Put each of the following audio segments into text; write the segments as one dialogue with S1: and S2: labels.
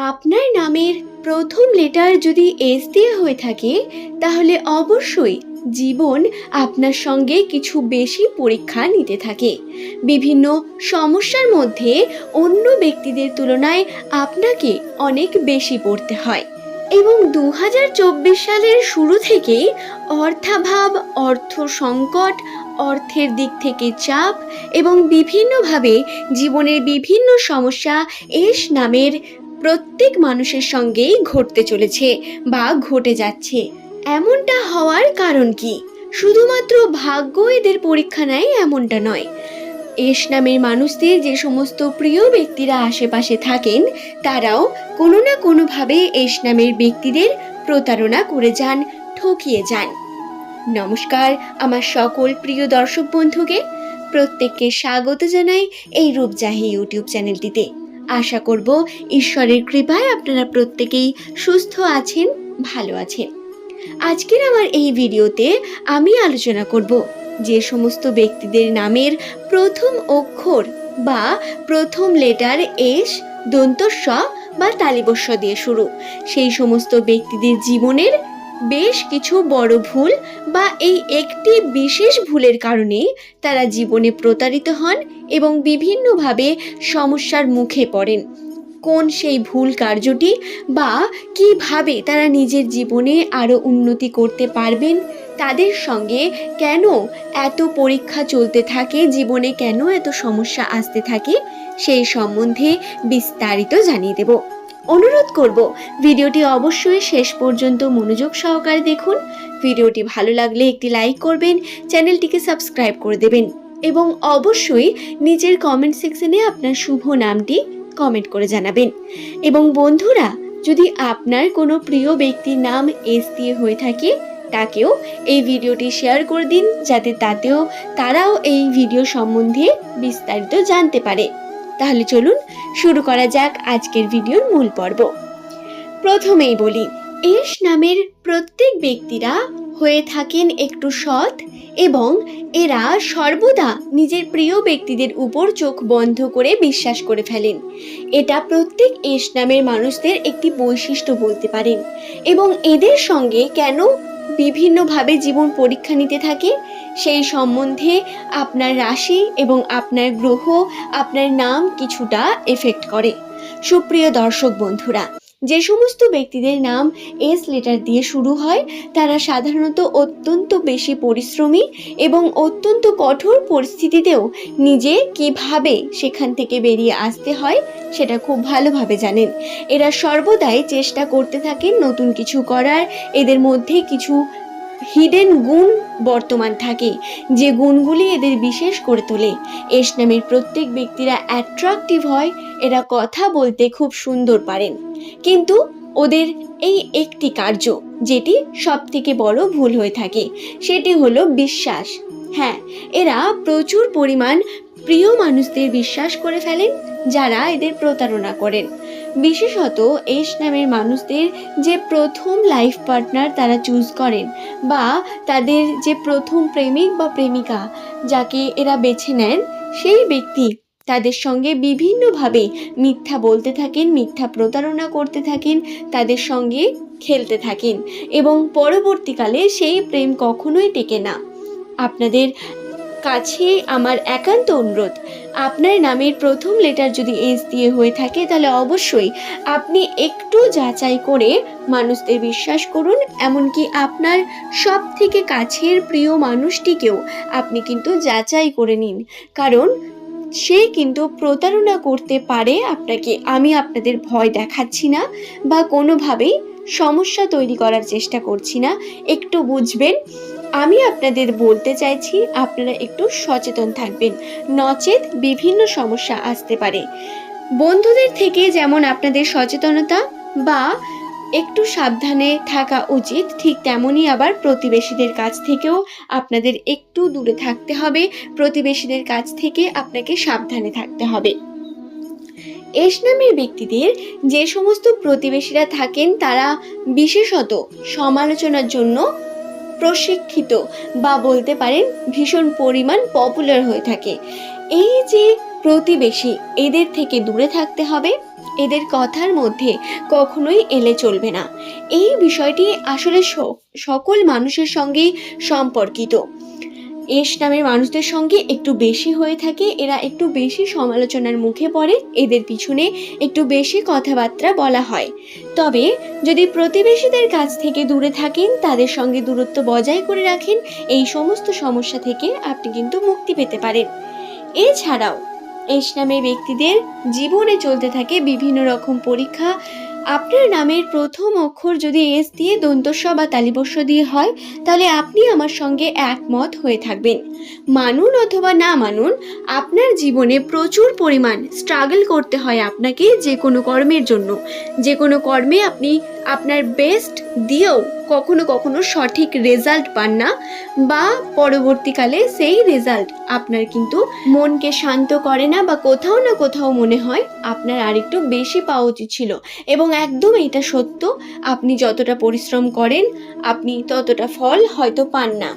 S1: আপনার নামের প্রথম লেটার যদি এস দিয়ে হয়ে থাকে, তাহলে অবশ্যই জীবন আপনার সঙ্গে কিছু বেশি পরীক্ষা নিতে থাকে। বিভিন্ন সমস্যার মধ্যে অন্য ব্যক্তিদের তুলনায় আপনাকে অনেক বেশি পড়তে হয়। এবং দু হাজার চব্বিশ সালের শুরু থেকেই অর্থাভাব, অর্থ সংকট, অর্থের দিক থেকে চাপ এবং বিভিন্নভাবে জীবনের বিভিন্ন সমস্যা এস নামের প্রত্যেক মানুষের সঙ্গেই ঘটতে চলেছে বা ঘটে যাচ্ছে। এমনটা হওয়ার কারণ কি? শুধুমাত্র ভাগ্য এদের পরীক্ষা নেয় এমনটা নয়। এস নামের মানুষদের যে সমস্ত প্রিয় ব্যক্তিরা আশেপাশে থাকেন, তারাও কোনো না কোনোভাবে এস নামের ব্যক্তিদের প্রতারণা করে যান, ঠকিয়ে যান। নমস্কার, আমার সকল প্রিয় দর্শক বন্ধুকে। প্রত্যেককে স্বাগত জানাই এই রূপজাহি ইউটিউব চ্যানেলটিতে। আশা করব ঈশ্বরের কৃপায় আপনারা প্রত্যেকেই সুস্থ আছেন, ভালো আছেন। আজকের আমার এই ভিডিওতে আমি আলোচনা করব যে সমস্ত ব্যক্তিদের নামের প্রথম অক্ষর বা প্রথম লেটার এস, দন্তস্ব বা তালিবস্য দিয়ে শুরু। সেই সমস্ত ব্যক্তিদের জীবনের বেশ কিছু বড় ভুল বা এই একটি বিশেষ ভুলের কারণে তারা জীবনে প্রতারিত হন এবং বিভিন্নভাবে সমস্যার মুখে পড়েন। কোন সেই ভুল কার্যটি বা কীভাবে তারা নিজের জীবনে আরও উন্নতি করতে পারবেন, তাদের সঙ্গে কেন এত পরীক্ষা চলতে থাকে, জীবনে কেন এত সমস্যা আসতে থাকে, সেই সম্বন্ধে বিস্তারিত জানিয়ে দেব। অনুরোধ করব, ভিডিওটি অবশ্যই শেষ পর্যন্ত মনোযোগ সহকারে দেখুন। ভিডিওটি ভালো লাগলে একটি লাইক করবেন, চ্যানেলটিকে সাবস্ক্রাইব করে দেবেন এবং অবশ্যই নিজের কমেন্ট সেকশনে আপনার শুভ নামটি কমেন্ট করে জানাবেন। এবং বন্ধুরা, যদি আপনার কোনো প্রিয় ব্যক্তির নাম এস দিয়ে হয়ে থাকে, তাকেও এই ভিডিওটি শেয়ার করে দিন, যাতে তাতেও তারাও এই ভিডিও সম্বন্ধে বিস্তারিত জানতে পারে। তাহলে চলুন শুরু করা যাক আজকের ভিডিওর মূল পর্ব। প্রথমেই বলি, এস নামের প্রত্যেক ব্যক্তিরা হয়ে থাকেন একটু সৎ এবং এরা সর্বদা নিজের প্রিয় ব্যক্তিদের উপর চোখ বন্ধ করে বিশ্বাস করে ফেলেন। এটা প্রত্যেক এস নামের মানুষদের একটি বৈশিষ্ট্য বলতে পারেন এবং এদের সঙ্গে কেন বিভিন্নভাবে জীবন পরীক্ষা নিতে থাকে। সেই সম্বন্ধে আপনার রাশি এবং আপনার গ্রহ, আপনার নাম কিছুটা এফেক্ট করে। সুপ্রিয় দর্শক বন্ধুরা যে সমস্ত ব্যক্তিদের নাম এস লেটার দিয়ে শুরু হয়, তারা সাধারণত অত্যন্ত বেশি পরিশ্রমী এবং অত্যন্ত কঠোর পরিস্থিতিতেও নিজে কীভাবে সেখান থেকে বেরিয়ে আসতে হয়, সেটা খুব ভালোভাবে জানেন। এরা সর্বদাই চেষ্টা করতে থাকেন নতুন কিছু করার, এদের মধ্যে কিছু হিডেন গুণ বর্তমান থাকে, যে গুণগুলি এদের বিশেষ করে তোলে। এস নামের প্রত্যেক ব্যক্তিরা অ্যাট্রাকটিভ হয়, এরা কথা বলতে খুব সুন্দর পারেন। কিন্তু ওদের এই একটি কার্য, যেটি সব থেকে বড় ভুল হয়ে থাকে, সেটি হলো বিশ্বাস। হ্যাঁ এরা প্রচুর পরিমাণ প্রিয় মানুষদের বিশ্বাস করে ফেলেন যারা এদের প্রতারণা করেন। বিশেষত এস নামের মানুষদের যে প্রথম লাইফ পার্টনার তারা চুজ করেন বা তাদের যে প্রথম প্রেমিক বা প্রেমিকা যাকে এরা বেছে নেন, সেই ব্যক্তি তাদের সঙ্গে বিভিন্নভাবে মিথ্যা বলতে থাকেন, মিথ্যা প্রতারণা করতে থাকেন, তাদের সঙ্গে খেলতে থাকেন এবং পরবর্তীকালে সেই প্রেম কখনোই টেকে না। আপনাদের কাছে আমার একান্ত অনুরোধ। আপনার নামের প্রথম লেটার যদি এস দিয়ে হয়ে থাকে, তাহলে অবশ্যই আপনি একটু যাচাই করে মানুষদের বিশ্বাস করুন, এমনকি আপনার সব থেকে কাছের প্রিয় মানুষটিকেও আপনি কিন্তু যাচাই করে নিন। কারণ সে কিন্তু প্রতারণা করতে পারে আপনাকে, আমি আপনাদের ভয় দেখাচ্ছি না বা কোনোভাবেই সমস্যা তৈরি করার চেষ্টা করছি না। একটু বুঝবেন আমি আপনাদের বলতে চাইছি, আপনারা একটু সচেতন থাকবেন। নচেত বিভিন্ন সমস্যা আসতে পারে। বন্ধুদের থেকে যেমন আপনাদের সচেতনতা বা একটু সাবধানে থাকা উচিত, ঠিক তেমনই আবার প্রতিবেশীদের কাছ থেকেও আপনাদের একটু দূরে থাকতে হবে। প্রতিবেশীদের কাছ থেকে আপনাকে সাবধানে থাকতে হবে। এস নামের ব্যক্তিদের যে সমস্ত প্রতিবেশীরা থাকেন, তারা বিশেষত সমালোচনার জন্য প্রশিক্ষিত বা বলতে পারেন ভীষণ পরিমাণ পপুলার হয়ে থাকে। এই যে প্রতিবেশী, এদের থেকে দূরে থাকতে হবে, এদের কথার মধ্যে কখনোই এলে চলবে না। এই বিষয়টি আসলে সকল মানুষের সঙ্গেই সম্পর্কিত। এস নামের মানুষদের সঙ্গে একটু বেশি হয়ে থাকে, এরা একটু বেশি সমালোচনার মুখে পড়ে, এদের পিছনে একটু বেশি কথাবার্তা বলা হয়। তবে যদি প্রতিবেশীদের কাছ থেকে দূরে থাকেন, তাদের সঙ্গে দূরত্ব বজায় করে রাখেন, এই সমস্ত সমস্যা থেকে আপনি কিন্তু মুক্তি পেতে পারেন। এছাড়াও, এস নামের ব্যক্তিদের জীবনে চলতে থাকে বিভিন্ন রকম পরীক্ষা আপনার নামের প্রথম অক্ষর যদি এস দিয়ে দন্তস্ব বা তালিবস্ব দিয়ে হয়, তাহলে আপনি আমার সঙ্গে একমত হয়ে থাকবেন। মানুন অথবা না মানুন, আপনার জীবনে প্রচুর পরিমাণ স্ট্রাগল করতে হয় আপনাকে যে কোনো কর্মের জন্য। যে কোনো কর্মে আপনি আপনার বেস্ট দিয়েও কখনো কখনো সঠিক রেজাল্ট পান না বা পরবর্তীকালে সেই রেজাল্ট আপনার কিন্তু মনকে শান্ত করে না বা কোথাও না কোথাও মনে হয় আপনার আরেকটু বেশি পাওয়া উচিত ছিল। এবং একদম এটা সত্য, আপনি যতটা পরিশ্রম করেন, আপনি ততটা ফল হয়তো পান না।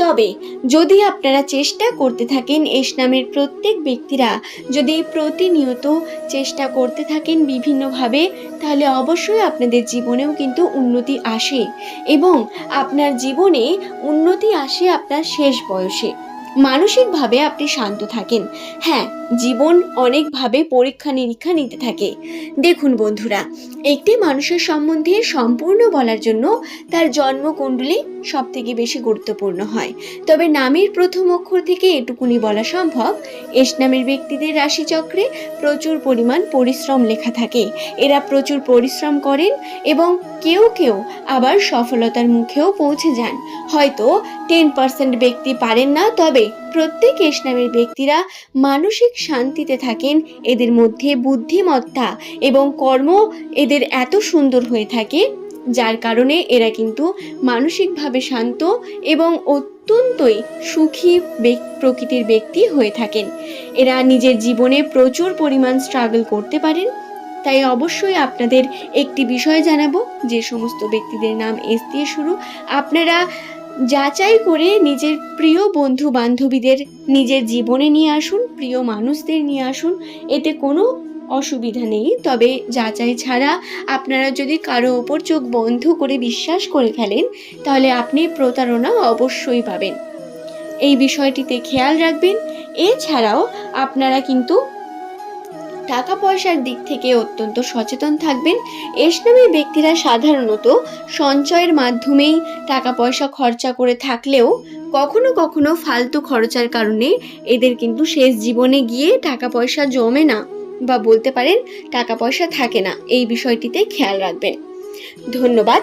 S1: তবে যদি আপনারা চেষ্টা করতে থাকেন এস নামের প্রত্যেক ব্যক্তিরা যদি প্রতিনিয়ত চেষ্টা করতে থাকেন বিভিন্নভাবে, তাহলে অবশ্যই আপনাদের জীবনেও কিন্তু উন্নতি আসে এবং আপনার জীবনে উন্নতি আসে আপনার শেষ বয়সে। মানসিকভাবে আপনি শান্ত থাকেন। হ্যাঁ জীবন অনেকভাবে পরীক্ষা নিরীক্ষা নিতে থাকে। দেখুন বন্ধুরা, একটি মানুষের সম্বন্ধে সম্পূর্ণ বলার জন্য তার জন্মকুণ্ডলী সব থেকে বেশি গুরুত্বপূর্ণ হয়। তবে নামের প্রথম অক্ষর থেকে এটুকুনি বলা সম্ভব এস নামের ব্যক্তিদের রাশিচক্রে প্রচুর পরিমাণ পরিশ্রম লেখা থাকে। এরা প্রচুর পরিশ্রম করেন এবং কেউ কেউ আবার সফলতার মুখেও পৌঁছে যান। হয়তো টেন পার্সেন্ট ব্যক্তি পারেন না, তবে প্রত্যেক এস নামের ব্যক্তিরা মানসিক শান্তিতে থাকেন, এদের মধ্যে বুদ্ধিমত্তা এবং কর্ম এদের এত সুন্দর হয়ে থাকে, যার কারণে এরা কিন্তু মানসিকভাবে শান্ত এবং অত্যন্তই সুখী প্রকৃতির ব্যক্তি হয়ে থাকেন। এরা নিজের জীবনে প্রচুর পরিমাণ স্ট্রাগল করতে পারেন। তাই অবশ্যই আপনাদের একটি বিষয় জানাব, যে সমস্ত ব্যক্তিদের নাম এস দিয়ে শুরু। আপনারা যাচাই করে নিজের প্রিয় বন্ধু বান্ধবীদের নিজের জীবনে নিয়ে আসুন, প্রিয় মানুষদের নিয়ে আসুন। এতে কোনো অসুবিধা নেই। তবে যাচাই ছাড়া আপনারা যদি কারও ওপর চোখ বন্ধ করে বিশ্বাস করে ফেলেন, তাহলে আপনি প্রতারণা অবশ্যই পাবেন। এই বিষয়টিতে খেয়াল রাখবেন। এছাড়াও আপনারা কিন্তু টাকা পয়সার দিক থেকে অত্যন্ত সচেতন থাকবেন। এস নামের ব্যক্তিরা সাধারণত সঞ্চয়ের মাধ্যমেই টাকা পয়সা খরচা করে থাকলেও কখনো কখনো ফালতু খরচার কারণে এদের কিন্তু শেষ জীবনে গিয়ে টাকা পয়সা জমে না বা বলতে পারেন টাকা পয়সা থাকে না। এই বিষয়টিতে খেয়াল রাখবেন। ধন্যবাদ।